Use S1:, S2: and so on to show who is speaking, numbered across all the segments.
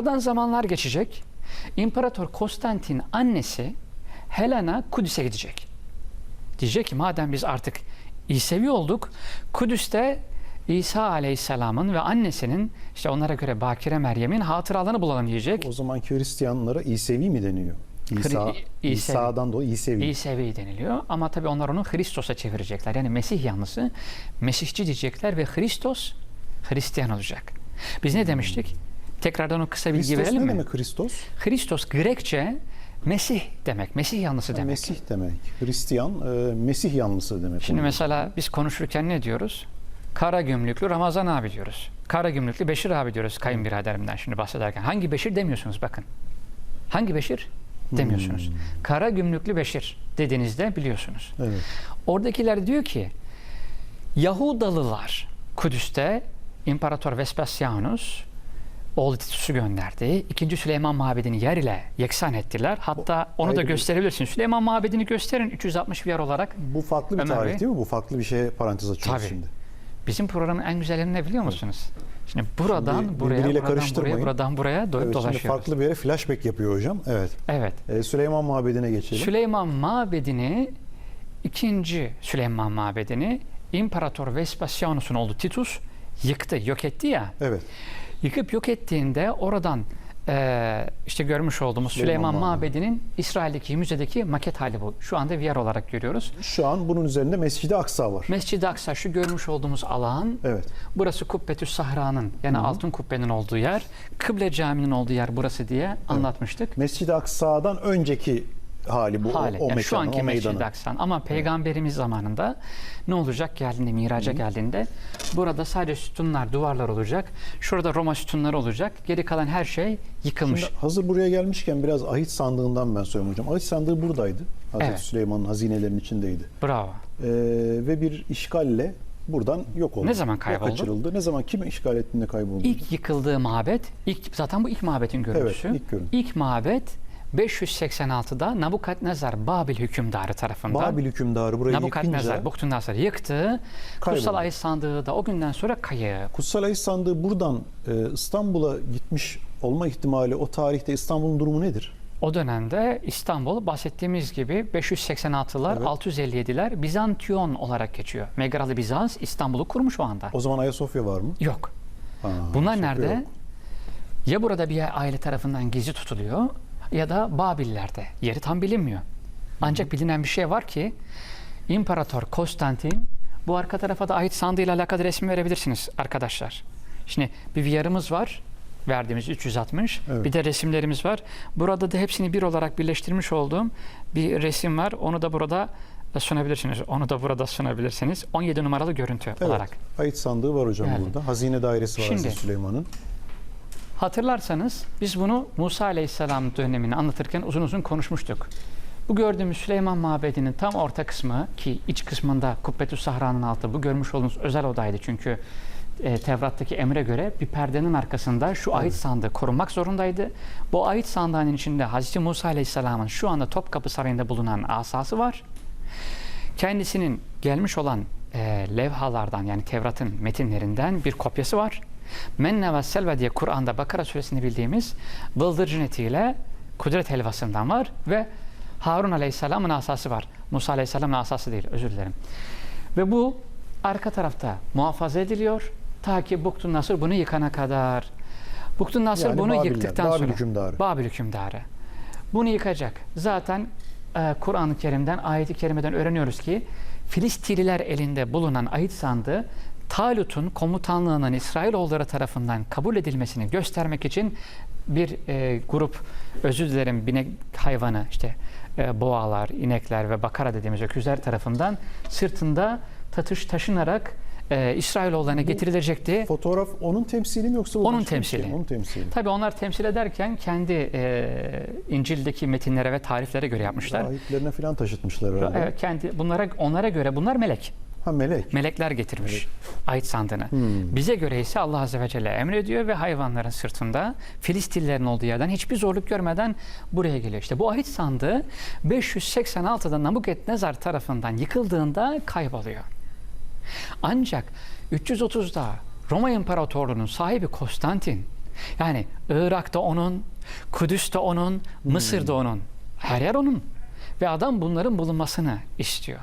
S1: Aradan zamanlar geçecek. İmparator Konstantin annesi Helena Kudüs'e gidecek. Diyecek ki madem biz artık İsevi olduk, Kudüs'te İsa Aleyhisselam'ın ve annesinin işte onlara göre Bakire Meryem'in hatıralarını bulalım diyecek.
S2: O zamanki Hristiyanlara İsevi mi deniyor? İsa,
S1: İsevi.
S2: İsa'dan dolayı İsevi.
S1: İsevi deniliyor ama tabii onlar onu Hristos'a çevirecekler. Yani Mesih yanlısı Mesihçi diyecekler ve Hristos Hristiyan olacak. Biz ne demiştik? Tekrardan o kısa bilgi
S2: Hristos
S1: verelim
S2: ne
S1: mi?
S2: demek Hristos?
S1: Hristos Grekçe Mesih demek. Mesih yanlısı demek.
S2: Mesih demek. Hristiyan, e, Mesih yanlısı demek.
S1: Şimdi
S2: oluyor.
S1: mesela biz konuşurken ne diyoruz? Kara gümrüklü Ramazan abi diyoruz. Kara gümrüklü Beşir abi diyoruz kayınbiraderimden şimdi bahsederken. Hangi Beşir demiyorsunuz bakın. Hangi Beşir? Demiyorsunuz.
S2: Hmm.
S1: Kara gümrüklü Beşir dediğinizde biliyorsunuz.
S2: Evet.
S1: Oradakiler diyor ki Yahudalılar Kudüs'te İmparator Vespasianus oğlu Titus'u gönderdi. İkinci Süleyman Mabedi'ni yer ile yeksan ettiler. Hatta onu da
S2: bir-
S1: gösterebilirsin. Süleyman Mabedi'ni gösterin 360 yer olarak.
S2: Bu farklı bir
S1: Ömer
S2: tarih
S1: Bey.
S2: değil mi? Bu farklı bir şeye parantez açıyoruz
S1: Tabii.
S2: şimdi.
S1: Bizim programın en güzellerini ne biliyor musunuz? Şimdi buradan
S2: Şimdi
S1: buraya, buradan buraya, buradan buraya doyup
S2: Evet, şimdi
S1: dolaşıyoruz.
S2: farklı bir yere flashback yapıyor hocam. Evet.
S1: Evet.
S2: E, Süleyman Mabedi'ne geçelim.
S1: Süleyman Mabedi'ni ikinci Süleyman Mabedi'ni İmparator Vespasianus'un oğlu Titus yıktı, yok etti ya.
S2: evet.
S1: Yıkıp yok ettiğinde oradan eee, işte görmüş olduğumuz
S2: Süleyman
S1: Süleyman,
S2: Mabedi.
S1: Mabedi'nin İsrail'deki müzedeki maket hali bu. Şu anda VR olarak görüyoruz.
S2: Şu an bunun üzerinde Mescid-i Aksa var.
S1: Mescid-i Aksa şu görmüş olduğumuz alan
S2: Evet.
S1: Burası Kubbetü Sahra'nın yani altın kubbenin olduğu yer. Kıble Camii'nin olduğu yer burası diye anlatmıştık.
S2: Mescid-i Aksa'dan önceki hali bu.
S1: Hali.
S2: O, o
S1: yani şu
S2: mekanın,
S1: anki
S2: o
S1: Mescid-i
S2: meydanın.
S1: Aksa. Ama peygamberimiz zamanında ne olacak geldiğinde, miraca geldiğinde burada sadece sütunlar, duvarlar olacak. Şurada Roma sütunları olacak. Geri kalan her şey yıkılmış.
S2: Şimdi hazır buraya gelmişken biraz ahit sandığından ben söyleyeyim hocam. Ahit sandığı buradaydı. Hazreti
S1: Evet.
S2: Süleyman'ın hazinelerinin içindeydi.
S1: Bravo.
S2: Ee, ve bir işgalle buradan yok oldu.
S1: Ne zaman kayboldu?
S2: Kaçırıldı. Ne zaman kim işgal ettiğinde kayboldu?
S1: İlk yıkıldığı mabet, ilk zaten bu ilk mabetin görüntüsü.
S2: ilk görüntü.
S1: İlk mabet 586'da Nabukadnezar Babil hükümdarı tarafından
S2: Babil hükümdarı burayı
S1: Nabukadnezar,
S2: yıkınca
S1: yıktı.
S2: Kayboldu.
S1: Kutsal Ayet sandığı da o günden sonra kayıp.
S2: Kutsal Ahit sandığı buradan e, İstanbul'a gitmiş olma ihtimali o tarihte İstanbul'un durumu nedir?
S1: O dönemde İstanbul bahsettiğimiz gibi 586'lar,
S2: Evet.
S1: 657'ler Bizantiyon olarak geçiyor. Megralı Bizans İstanbul'u kurmuş o anda.
S2: O zaman Ayasofya var mı?
S1: Yok.
S2: Ha,
S1: Bunlar nerede?
S2: yok.
S1: Ya burada bir aile tarafından gizli tutuluyor ya da Babillerde. Yeri tam bilinmiyor. Ancak bilinen bir şey var ki İmparator Konstantin bu arka tarafa da ait sandığıyla alakalı resim verebilirsiniz arkadaşlar. Şimdi bir VR'ımız var verdiğimiz 360.
S2: Evet.
S1: Bir de resimlerimiz var. Burada da hepsini bir olarak birleştirmiş olduğum bir resim var. Onu da burada sunabilirsiniz. Onu da burada sunabilirsiniz. 17 numaralı görüntü
S2: Evet.
S1: olarak.
S2: Ahit sandığı var hocam
S1: Yani.
S2: burada. Hazine dairesi var
S1: Şimdi-
S2: Hazreti Süleyman'ın.
S1: Hatırlarsanız biz bunu Musa Aleyhisselam dönemini anlatırken uzun uzun konuşmuştuk. Bu gördüğümüz Süleyman Mabedi'nin tam orta kısmı ki iç kısmında Kubbetü Sahra'nın altı bu görmüş olduğunuz özel odaydı çünkü e, Tevrat'taki emre göre bir perdenin arkasında şu ahit sandığı korunmak zorundaydı. Bu ahit sandığının içinde Hazreti Musa Aleyhisselam'ın şu anda Topkapı Sarayı'nda bulunan asası var. Kendisinin gelmiş olan e, levhalardan yani Tevrat'ın metinlerinden bir kopyası var. Menne ve Selve diye Kur'an'da Bakara suresini bildiğimiz bıldırcın etiyle kudret helvasından var ve Harun Aleyhisselam'ın asası var. Musa Aleyhisselam'ın asası değil özür dilerim. Ve bu arka tarafta muhafaza ediliyor ta ki Buktun Nasır bunu yıkana kadar. Buktun Nasır
S2: Yani
S1: bunu
S2: Babiller,
S1: yıktıktan
S2: Babil
S1: sonra
S2: hükümdarı.
S1: Babil hükümdarı. Bunu yıkacak. Zaten e, Kur'an-ı Kerim'den, ayet-i kerimeden öğreniyoruz ki Filistililer elinde bulunan ayet sandığı Talut'un komutanlığının İsrailoğulları tarafından kabul edilmesini göstermek için bir e, grup özür dilerim binek hayvanı işte e, boğalar, inekler ve bakara dediğimiz öküzler tarafından sırtında tatış taşınarak e, İsrailoğullarına getirilecekti.
S2: Fotoğraf onun temsili mi yoksa
S1: Onun
S2: şey
S1: temsili.
S2: Onun temsili.
S1: Tabii onlar temsil ederken kendi e, İncil'deki metinlere ve tariflere göre yapmışlar.
S2: Rahiplerine falan taşıtmışlar herhalde.
S1: Evet, kendi bunlara onlara göre bunlar melek.
S2: Ha melek.
S1: Melekler getirmiş ait sandığını.
S2: Hmm.
S1: Bize göre ise Allah Azze ve Celle emrediyor ve hayvanların sırtında Filistillerin olduğu yerden hiçbir zorluk görmeden buraya geliyor. İşte bu ahit sandığı 586'da Nabukadnezar tarafından yıkıldığında kayboluyor. Ancak 330'da Roma İmparatorluğu'nun sahibi Konstantin Yani Irak'ta onun, Kudüs'te onun, Mısır'da onun. Her yer onun. Ve adam bunların bulunmasını istiyor.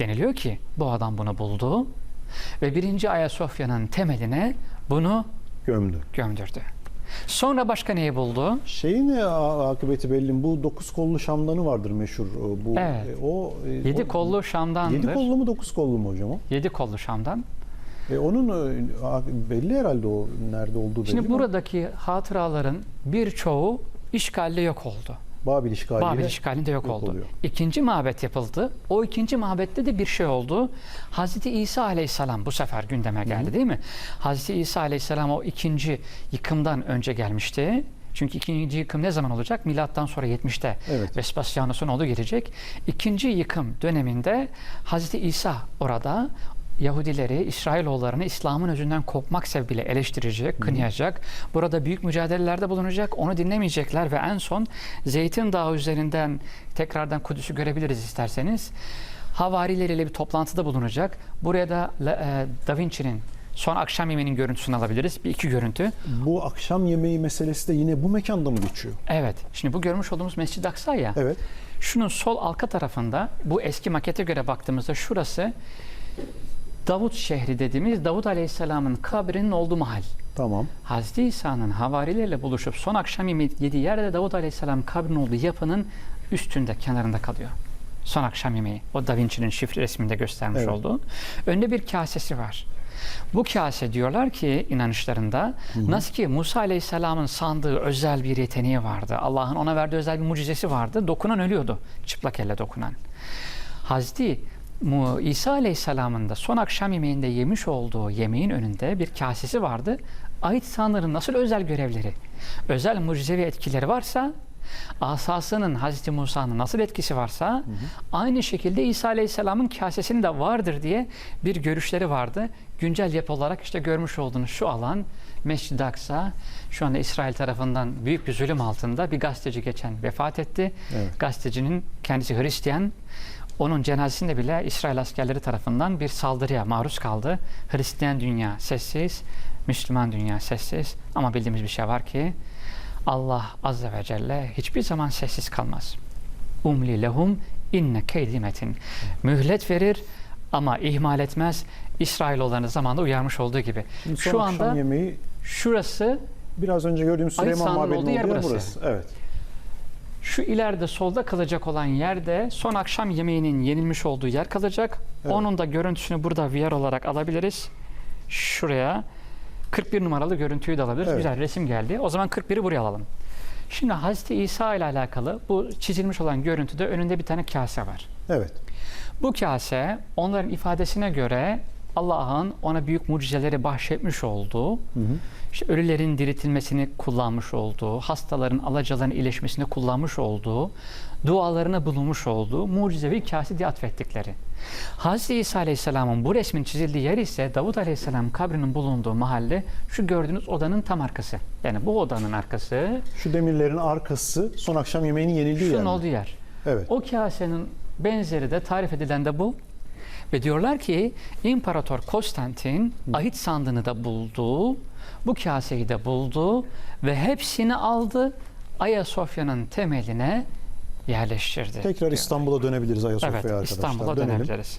S1: Deniliyor ki bu adam bunu buldu ve birinci Ayasofya'nın temeline bunu
S2: Gömdü.
S1: gömdürdü. Sonra başka neyi buldu?
S2: Şeyin e, a- akıbeti belli. Bu dokuz kollu şamdanı vardır meşhur. O, Bu
S1: Evet.
S2: e, o e,
S1: Yedi
S2: o-
S1: kollu Şam'dandır.
S2: Yedi kollu mu dokuz kollu mu hocam o?
S1: Yedi kollu Şam'dan.
S2: E, onun e, belli herhalde o nerede olduğu belli
S1: Şimdi
S2: mi?
S1: buradaki hatıraların birçoğu işgalle yok oldu.
S2: Babil işgaliyle.
S1: Babil işgalinde yok,
S2: yok
S1: oldu.
S2: oluyor.
S1: İkinci mabet yapıldı. O ikinci mabette de bir şey oldu. Hazreti İsa Aleyhisselam bu sefer gündeme geldi değil mi? Hazreti İsa Aleyhisselam o ikinci yıkımdan önce gelmişti. Çünkü ikinci yıkım ne zaman olacak? Milattan sonra 70'te
S2: Evet.
S1: Vespasianus'un olduğu gelecek. İkinci yıkım döneminde Hazreti İsa orada Yahudileri, İsrailoğullarını İslam'ın özünden kopmak sebebiyle eleştirecek, kınayacak. Burada büyük mücadelelerde bulunacak. Onu dinlemeyecekler ve en son Zeytin Dağı üzerinden tekrardan Kudüs'ü görebiliriz isterseniz. Havarileriyle bir toplantıda bulunacak. Buraya da e, Da Vinci'nin son akşam yemeğinin görüntüsünü alabiliriz. Bir iki görüntü.
S2: Bu akşam yemeği meselesi de yine bu mekanda mı geçiyor?
S1: Evet. Şimdi bu görmüş olduğumuz Mescid-i Aksa ya.
S2: Evet.
S1: Şunun sol arka tarafında bu eski makete göre baktığımızda şurası Davut şehri dediğimiz Davut Aleyhisselam'ın kabrinin olduğu mahal.
S2: Tamam.
S1: Hazreti İsa'nın havarilerle buluşup son akşam yemeği yediği yerde Davut Aleyhisselam kabrinin olduğu yapının üstünde, kenarında kalıyor. Son akşam yemeği. O Da Vinci'nin şifre resminde göstermiş
S2: Evet.
S1: olduğu. Önde bir kasesi var. Bu kase diyorlar ki inanışlarında nasıl ki Musa Aleyhisselam'ın sandığı özel bir yeteneği vardı. Allah'ın ona verdiği özel bir mucizesi vardı. Dokunan ölüyordu. Çıplak elle dokunan. Mu- İsa Aleyhisselam'ın da son akşam yemeğinde yemiş olduğu yemeğin önünde bir kasesi vardı. Ait sanların nasıl özel görevleri, özel mucizevi etkileri varsa asasının Hazreti Musa'nın nasıl etkisi varsa aynı şekilde İsa Aleyhisselam'ın kasesinin de vardır diye bir görüşleri vardı. Güncel yapı olarak işte görmüş olduğunuz şu alan Mescid-i Aksa şu anda İsrail tarafından büyük bir zulüm altında bir gazeteci geçen vefat etti.
S2: Evet.
S1: Gazetecinin kendisi Hristiyan. Onun cenazesinde bile İsrail askerleri tarafından bir saldırıya maruz kaldı. Hristiyan dünya sessiz, Müslüman dünya sessiz. Ama bildiğimiz bir şey var ki Allah Azze ve Celle hiçbir zaman sessiz kalmaz. Umli lehum inne keydi metin. Mühlet verir ama ihmal etmez. İsrailoğullarını zamanında uyarmış olduğu gibi.
S2: Son
S1: Şu anda
S2: yemeği
S1: şurası
S2: biraz önce gördüğümüz Süleyman Mabedi'nin
S1: olduğu yer
S2: olduğu yer
S1: burası.
S2: burası. Evet.
S1: Şu ileride solda kalacak olan yerde son akşam yemeğinin yenilmiş olduğu yer kalacak.
S2: Evet.
S1: Onun da görüntüsünü burada VR olarak alabiliriz. Şuraya 41 numaralı görüntüyü de alabiliriz.
S2: Evet.
S1: Güzel resim geldi. O zaman 41'i buraya alalım. Şimdi Hazreti İsa ile alakalı bu çizilmiş olan görüntüde önünde bir tane kase var.
S2: Evet.
S1: Bu kase onların ifadesine göre Allah'ın ona büyük mucizeleri bahşetmiş olduğu,
S2: Hı hı.
S1: işte ölülerin diriltilmesini kullanmış olduğu, hastaların alacaların iyileşmesini kullanmış olduğu, dualarına bulunmuş olduğu mucizevi kase diye atfettikleri. Hazreti İsa Aleyhisselam'ın bu resmin çizildiği yer ise Davut Aleyhisselam kabrinin bulunduğu mahalle şu gördüğünüz odanın tam arkası. Yani bu odanın arkası
S2: Şu demirlerin arkası son akşam yemeğinin yenildiği yer.
S1: şunun
S2: mi?
S1: olduğu yer.
S2: Evet.
S1: O kasenin benzeri de tarif edilen de bu. Ve diyorlar ki İmparator Konstantin ahit sandığını da buldu. Bu kaseyi de buldu ve hepsini aldı Ayasofya'nın temeline yerleştirdi.
S2: Tekrar
S1: diyor.
S2: İstanbul'a dönebiliriz Ayasofya'ya
S1: Evet,
S2: arkadaşlar.
S1: İstanbul'a
S2: Dönelim.
S1: dönebiliriz.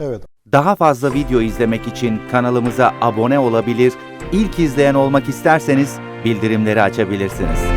S2: Evet.
S3: Daha fazla video izlemek için kanalımıza abone olabilir, ilk izleyen olmak isterseniz bildirimleri açabilirsiniz.